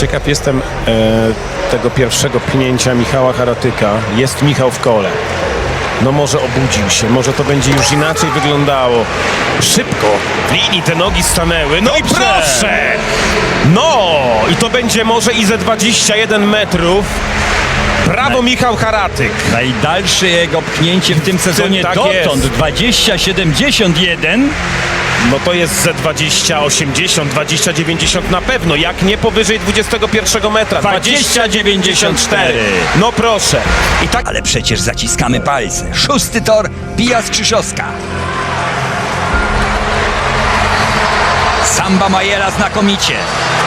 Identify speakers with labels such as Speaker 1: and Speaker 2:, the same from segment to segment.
Speaker 1: Ciekaw jestem e, tego pierwszego pnięcia Michała Haratyka. Jest Michał w kole. No może obudził się, może to będzie już inaczej wyglądało. Szybko w linii te nogi stanęły. No i
Speaker 2: Dobrze.
Speaker 1: proszę! No! I to będzie może i ze 21 metrów. Brawo Michał Haratyk.
Speaker 2: Najdalsze jego pchnięcie w tym sezonie
Speaker 1: tak
Speaker 2: dotąd
Speaker 1: jest.
Speaker 2: 20-71.
Speaker 1: No to jest ze 20, 80, 20, 90 na pewno. Jak nie powyżej 21 metra. 20, 94. No proszę. I tak
Speaker 2: Ale przecież zaciskamy palce. Szósty tor, Pija Skrzyszowska. Samba Majera znakomicie,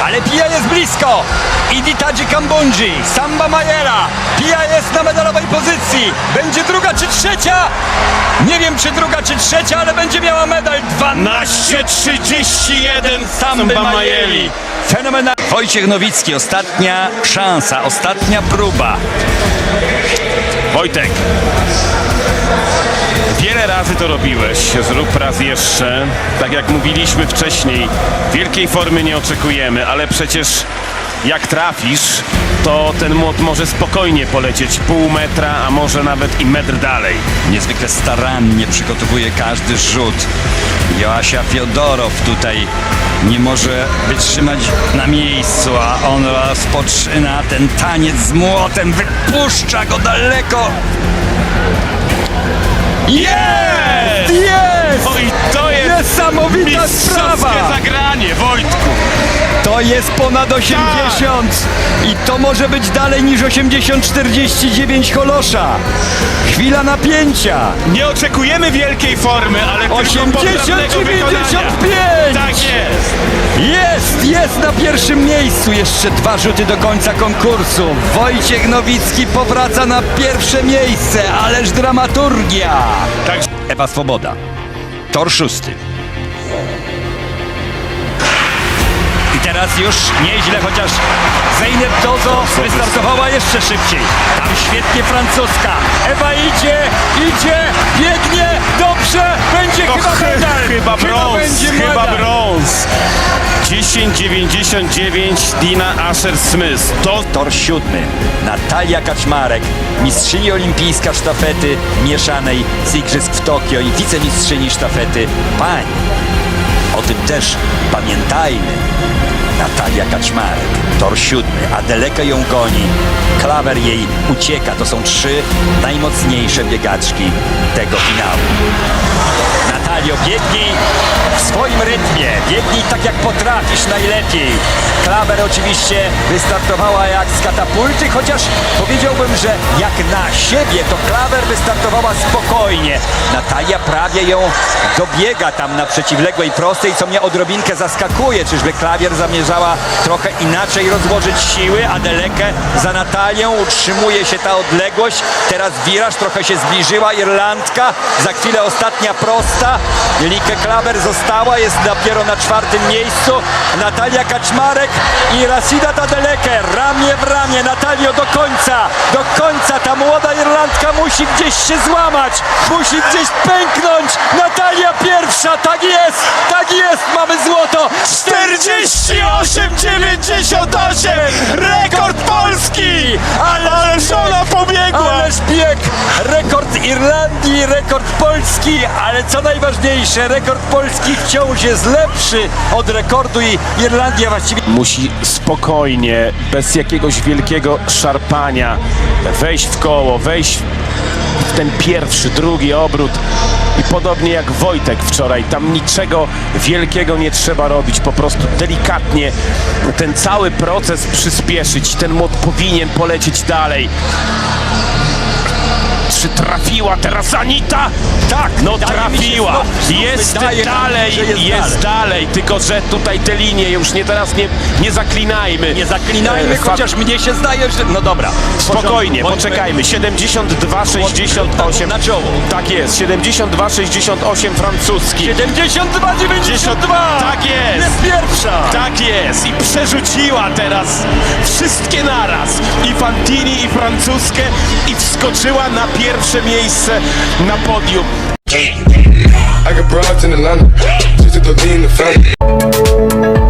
Speaker 2: ale Pija jest blisko. Iditaji Kambundji, Samba Majera. Pija jest na medalowej pozycji. Będzie druga czy trzecia? Nie wiem czy druga czy trzecia, ale będzie miała medal 12
Speaker 1: 31
Speaker 2: Samby Majeli. Fenomenalnie. Wojciech Nowicki, ostatnia szansa, ostatnia próba.
Speaker 1: Wojtek. Wiele razy to robiłeś. Zrób raz jeszcze. Tak jak mówiliśmy wcześniej, wielkiej formy nie oczekujemy, ale przecież jak trafisz, to ten młot może spokojnie polecieć pół metra, a może nawet i metr dalej.
Speaker 2: Niezwykle starannie przygotowuje każdy rzut. Joasia Fiodorow tutaj nie może wytrzymać na miejscu, a on rozpoczyna ten taniec z młotem, wypuszcza go daleko. Jest! Jest!
Speaker 1: O i to jest
Speaker 2: Niesamowita
Speaker 1: mistrzowskie
Speaker 2: sprawa!
Speaker 1: zagranie, Wojtku.
Speaker 2: To jest ponad 80 i to może być dalej niż 80-49 Holosza. Chwila napięcia.
Speaker 1: Nie oczekujemy wielkiej formy, ale tylko
Speaker 2: 80,
Speaker 1: poprawnego wykonania.
Speaker 2: 95.
Speaker 1: Tak jest.
Speaker 2: Jest, jest na pierwszym miejscu. Jeszcze dwa rzuty do końca konkursu. Wojciech Nowicki powraca na pierwsze miejsce, ależ dramaturgia.
Speaker 1: Tak,
Speaker 2: Ewa Swoboda. Tor szósty. Teraz już nieźle, chociaż Zeynep Dozo wystartowała jeszcze szybciej. Tam świetnie francuska. Ewa idzie, idzie, biegnie, dobrze, będzie
Speaker 1: no,
Speaker 2: chyba
Speaker 1: chy-
Speaker 2: medal.
Speaker 1: chyba brąz, chyba brąz. 10,99 Dina Asher Smith. To
Speaker 2: Tor siódmy. Natalia Kaczmarek, mistrzyni olimpijska sztafety mieszanej z Igrzysk w Tokio i wicemistrzyni sztafety pań. O tym też pamiętajmy. Natalia Kaczmarek, tor siódmy, a daleko ją goni. Klawer jej ucieka. To są trzy najmocniejsze biegaczki tego finału. Natalio, biegnij w swoim rytmie, biegnij tak jak potrafisz najlepiej. Klawer oczywiście wystartowała jak z katapulty, chociaż powiedziałbym, że jak na siebie to Klawer wystartowała spokojnie. Natalia prawie ją dobiega tam na przeciwległej prostej, co mnie odrobinkę zaskakuje. Czyżby Klawier zamierzała trochę inaczej rozłożyć siły, a Delekę za Natalią utrzymuje się ta odległość. Teraz wiraż trochę się zbliżyła Irlandka, za chwilę ostatnia prosta. Like Klawer została, jest dopiero na czwartym miejscu. Natalia Kaczmarek i Rasida Tadeleke ramię w ramię. Natalio do końca, do końca ta młoda Irlandka musi gdzieś się złamać, musi gdzieś pęknąć. Natalia pierwsza, tak jest, tak jest, mamy złoto.
Speaker 1: 48,98! Rekord Polski!
Speaker 2: Ale
Speaker 1: Ależ ona pobiegła!
Speaker 2: Ależ bieg! Rekord Irlandii, rekord Polski, ale co najważniejsze, rekord Polski wciąż jest lepszy od rekordu i Irlandia właściwie
Speaker 1: Musi spokojnie, bez jakiegoś wielkiego szarpania wejść w koło, wejść w ten pierwszy, drugi obrót. I podobnie jak Wojtek wczoraj, tam niczego wielkiego nie trzeba robić, po prostu delikatnie ten cały proces przyspieszyć. Ten młot powinien polecieć dalej. Czy trafiła teraz Anita?
Speaker 2: Tak,
Speaker 1: no trafiła. jest dalej,
Speaker 2: jest dalej.
Speaker 1: Tylko że tutaj te linie już nie teraz nie, nie zaklinajmy.
Speaker 2: nie zaklinajmy,
Speaker 1: E, fa-
Speaker 2: chociaż mnie się zdaje, że... No dobra.
Speaker 1: Spokojnie,
Speaker 2: Bądźmy-
Speaker 1: poczekajmy. 72, 68.
Speaker 2: Na czoło.
Speaker 1: Tak jest, 72, 68 francuski.
Speaker 2: 72, 92!
Speaker 1: Tak jest. Tak jest. I przerzuciła teraz wszystkie naraz. I Fantini i francuskie. I wskoczyła na pierwsze miejsce na podium.
Speaker 3: I got in just to the family.